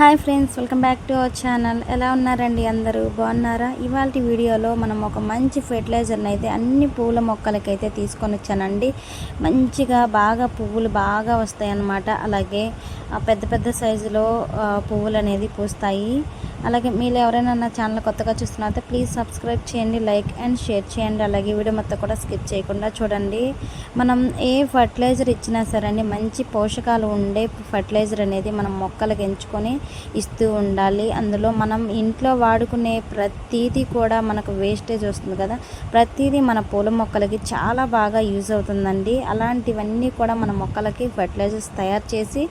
Hi friends welcome back to our channel. ఎలా ఉన్నారండి అందరూ? బాగున్నారా? ఇవాళ వీడియోలో మనం ఒక మంచి ఫెర్టిలైజర్ని అయితే అన్ని పూల మొక్కలకైతే తీసుకొని వచ్చానండి. మంచిగా బాగా పువ్వులు బాగా వస్తాయి అన్నమాట అలాగే పెద్ద పెద్ద సైజులో పువ్వులు అనేది పూస్తాయి. అలాగే మీరు ఎవరైనా నా ఛానల్ కొత్తగా చూస్తున్నారైతే ప్లీజ్ సబ్స్క్రైబ్ చేయండి లైక్ అండ్ షేర్ చేయండి. అలాగే వీడియో మొత్తం కూడా స్కిప్ చేయకుండా చూడండి. మనం ఏ ఫర్టిలైజర్ ఇచ్చినా సరే అండి మంచి పోషకాలు ఉండే ఫర్టిలైజర్ అనేది మనం మొక్కలకు ఎంచుకొని ఇస్తూ ఉండాలి. అందులో మనం ఇంట్లో వాడుకునే ప్రతిదీ కూడా మనకు వేస్టేజ్ వస్తుంది కదా. ప్రతిదీ మన పూల మొక్కలకి చాలా బాగా యూజ్ అవుతుందండి. అలాంటివన్నీ కూడా మన మొక్కలకి ఫర్టిలైజర్స్ తయారు చేసి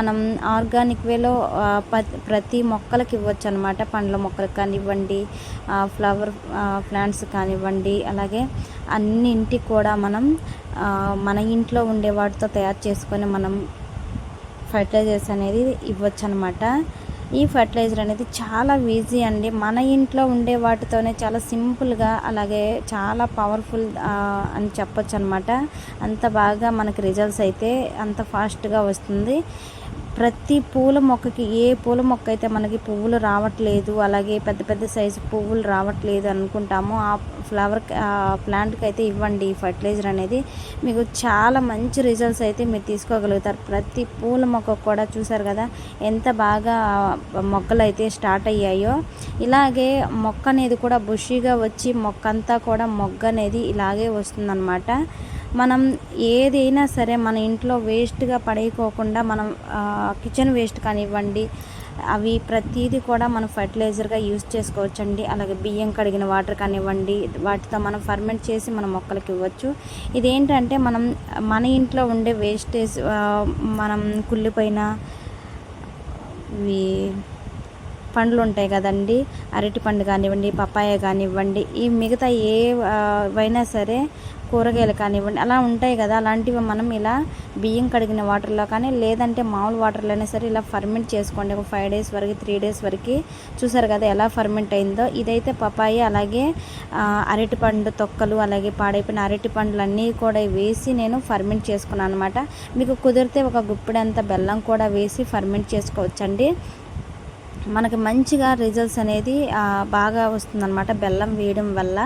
మనం ఆర్గానిక్ వేలో ప్రతి మొక్కలకి ఇవ్వచ్చు అనమాట పండ్ల మొక్కలు కానివ్వండి ఫ్లవర్ ప్లాంట్స్ కానివ్వండి అలాగే అన్నింటికి కూడా మనం మన ఇంట్లో ఉండే వాటితో తయారు చేసుకొని మనం ఫర్టిలైజర్స్ అనేది ఇవ్వచ్చు అనమాట ఈ ఫర్టిలైజర్ అనేది చాలా ఈజీ అండి. మన ఇంట్లో ఉండే వాటితోనే చాలా సింపుల్గా అలాగే చాలా పవర్ఫుల్ అని చెప్పొచ్చు అనమాట అంత బాగా మనకి రిజల్ట్స్ అయితే అంత ఫాస్ట్గా వస్తుంది. ప్రతి పూల మొక్కకి ఏ పూల మొక్క అయితే మనకి పువ్వులు రావట్లేదు అలాగే పెద్ద పెద్ద సైజు పువ్వులు రావట్లేదు అనుకుంటామో ఆ ఫ్లవర్ ప్లాంట్కి అయితే ఇవ్వండి ఈ ఫర్టిలైజర్ అనేది. మీకు చాలా మంచి రిజల్ట్స్ అయితే మీరు తీసుకోగలుగుతారు. ప్రతి పూల మొక్క కూడా చూసారు కదా ఎంత బాగా మొక్కలు అయితే స్టార్ట్ అయ్యాయో. ఇలాగే మొక్క అనేది కూడా బుషిగా వచ్చి మొక్క అంతా కూడా మొగ్గ అనేది ఇలాగే వస్తుందన్నమాట. మనం ఏదైనా సరే మన ఇంట్లో వేస్ట్గా పడేయకోకుండా మనం కిచెన్ వేస్ట్ కానివ్వండి అవి ప్రతిదీ కూడా మనం ఫర్టిలైజర్గా యూజ్ చేసుకోవచ్చండి. అలాగే బియ్యం కడిగిన వాటర్ కానివ్వండి వాటితో మనం ఫర్మెంట్ చేసి మన మొక్కలకి ఇవ్వచ్చు. ఇదేంటంటే మనం మన ఇంట్లో ఉండే వేస్టేజ్ మనం కుళ్ళిపోయిన ఇవి పండ్లు ఉంటాయి కదండి. అరటి పండు కానివ్వండి పపాయ కానివ్వండి ఈ మిగతా ఏ సరే కూరగాయలు కానివ్వండి అలా ఉంటాయి కదా. అలాంటివి మనం ఇలా బియ్యం కడిగిన వాటర్లో కానీ లేదంటే మామూలు వాటర్లో అయినా సరే ఇలా ఫర్మెంట్ చేసుకోండి. ఒక ఫైవ్ డేస్ వరకు త్రీ డేస్ వరకు. చూసారు కదా ఎలా ఫర్మెంట్ అయిందో. ఇదైతే పపాయి అలాగే అరటి పండు తొక్కలు అలాగే పాడైపోయిన అరటి పండ్లు అన్నీ కూడా వేసి నేను ఫర్మెంట్ చేసుకున్నాను అనమాట మీకు కుదిరితే ఒక గుప్పిడంత బెల్లం కూడా వేసి ఫర్మెంట్ చేసుకోవచ్చండి. మనకి మంచిగా రిజల్ట్స్ అనేది బాగా వస్తుందన్నమాట బెల్లం వేయడం వల్ల.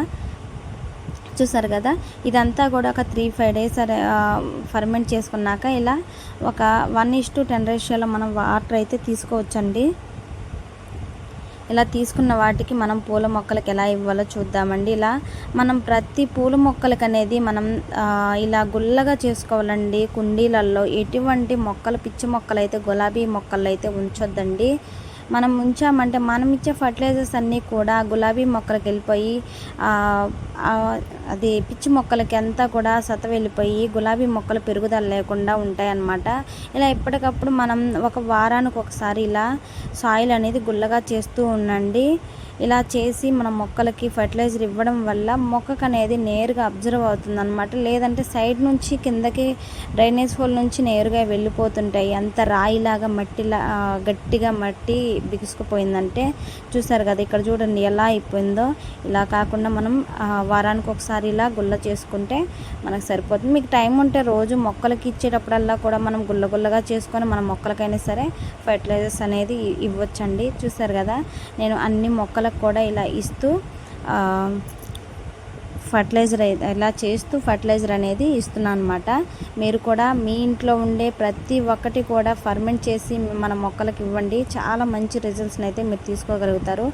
చూసారు కదా? ఇదంతా కూడా ఒక త్రీ ఫైవ్ డేస్ ఫర్మెంట్ చేసుకున్నాక ఇలా ఒక వన్ ఇస్ టు టెన్ రేషియోలో మనం వాటర్ అయితే తీసుకోవచ్చండి. ఇలా తీసుకున్న వాటికి మనం పూల మొక్కలకి ఎలా ఇవ్వాలో చూద్దామండి. ఇలా మనం ప్రతి పూల మొక్కలకి అనేది మనం ఇలా గుల్లగా చేసుకోవాలండి. కుండీలలో ఎటువంటి మొక్కలు పిచ్చి మొక్కలు అయితే గులాబీ మొక్కలు అయితే ఉంచొద్దండి. మనం ఉంచామంటే మనం ఇచ్చే ఫర్టిలైజర్స్ అన్నీ కూడా గులాబీ మొక్కలకి వెళ్ళిపోయి అది పిచ్చి మొక్కలకి అంతా కూడా సత వెళ్ళిపోయి గులాబీ మొక్కలు పెరుగుదల లేకుండా ఉంటాయి అన్నమాట ఇలా ఎప్పటికప్పుడు మనం ఒక వారానికి ఒకసారి ఇలా సాయిల్ అనేది గుల్లగా చేస్తూ ఉండండి. ఇలా చేసి మన మొక్కలకి ఫర్టిలైజర్ ఇవ్వడం వల్ల మొక్కకు అనేది నేరుగా అబ్జర్వ్ అవుతుంది అనమాట లేదంటే సైడ్ నుంచి కిందకి డ్రైనేజ్ హోల్ నుంచి నేరుగా వెళ్ళిపోతుంటాయి. అంత రాయిలాగా మట్టిలా గట్టిగా మట్టి బిగుసుకుపోయిందంటే చూసారు కదా ఇక్కడ చూడండి ఎలా అయిపోయిందో. ఇలా కాకుండా మనం వారానికి ఒకసారి ఇలా గుల్ల చేసుకుంటే మనకు సరిపోతుంది. మీకు టైం ఉంటే రోజు మొక్కలకి ఇచ్చేటప్పుడల్లా కూడా మనం గుల్ల గుల్లగా చేసుకొని మన మొక్కలకైనా సరే ఫర్టిలైజర్స్ అనేది ఇవ్వచ్చండి. చూసారు కదా నేను అన్ని మొక్కలకు కూడా ఇలా ఇస్తూ ఫర్టిలైజర్ ఇలా చేస్తూ ఫర్టిలైజర్ అనేది ఇస్తున్నాను అనమాట మీరు కూడా మీ ఇంట్లో ఉండే ప్రతి ఒక్కటి కూడా ఫర్మెంట్ చేసి మన మొక్కలకు ఇవ్వండి. చాలా మంచి రిజల్ట్స్ని అయితే మీరు తీసుకోగలుగుతారు.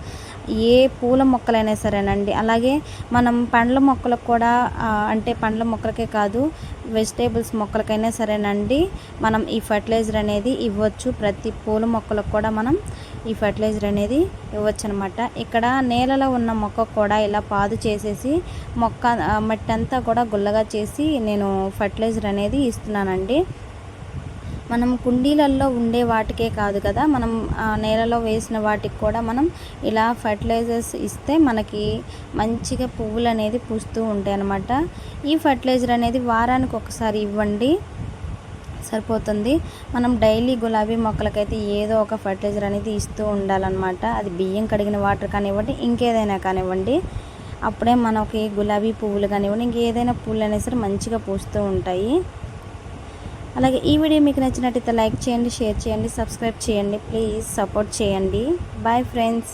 ఏ పూల మొక్కలైనా సరేనండి. అలాగే మనం పండ్ల మొక్కలకు కూడా అంటే పండ్ల మొక్కలకే కాదు వెజిటేబుల్స్ మొక్కలకైనా సరేనండి. మనం ఈ ఫర్టిలైజర్ అనేది ఇవ్వచ్చు. ప్రతి పూల మొక్కలకు కూడా మనం ఈ ఫర్టిలైజర్ అనేది ఇవ్వచ్చు అనమాట ఇక్కడ నేలలో ఉన్న మొక్క కూడా ఇలా పాదు చేసేసి మొక్క మట్టి అంతా కూడా గుల్లగా చేసి నేను ఫర్టిలైజర్ అనేది ఇస్తున్నానండి. మనం కుండీలలో ఉండే వాటికే కాదు కదా మనం నేలలో వేసిన వాటికి కూడా మనం ఇలా ఫర్టిలైజర్స్ ఇస్తే మనకి మంచిగా పువ్వులు అనేది పూస్తూ ఉంటాయి అన్నమాట ఈ ఫర్టిలైజర్ అనేది వారానికి ఒకసారి ఇవ్వండి. సరిపోతుంది. మనం డైలీ గులాబీ మొక్కలకైతే ఏదో ఒక ఫర్టిలైజర్ అనేది ఇస్తూ ఉండాలన్నమాట. అది బియ్యం కడిగిన వాటర్ కానివ్వండి ఇంకేదైనా కానివ్వండి అప్పుడే మనకి గులాబీ పువ్వులు కానివ్వండి ఇంకేదైనా పువ్వులు అనేవి సరే మంచిగా పూస్తూ ఉంటాయి. అలాగే ఈ వీడియో మీకు నచ్చినట్టయితే లైక్ చేయండి షేర్ చేయండి సబ్స్క్రైబ్ చేయండి ప్లీజ్ సపోర్ట్ చేయండి. Bye friends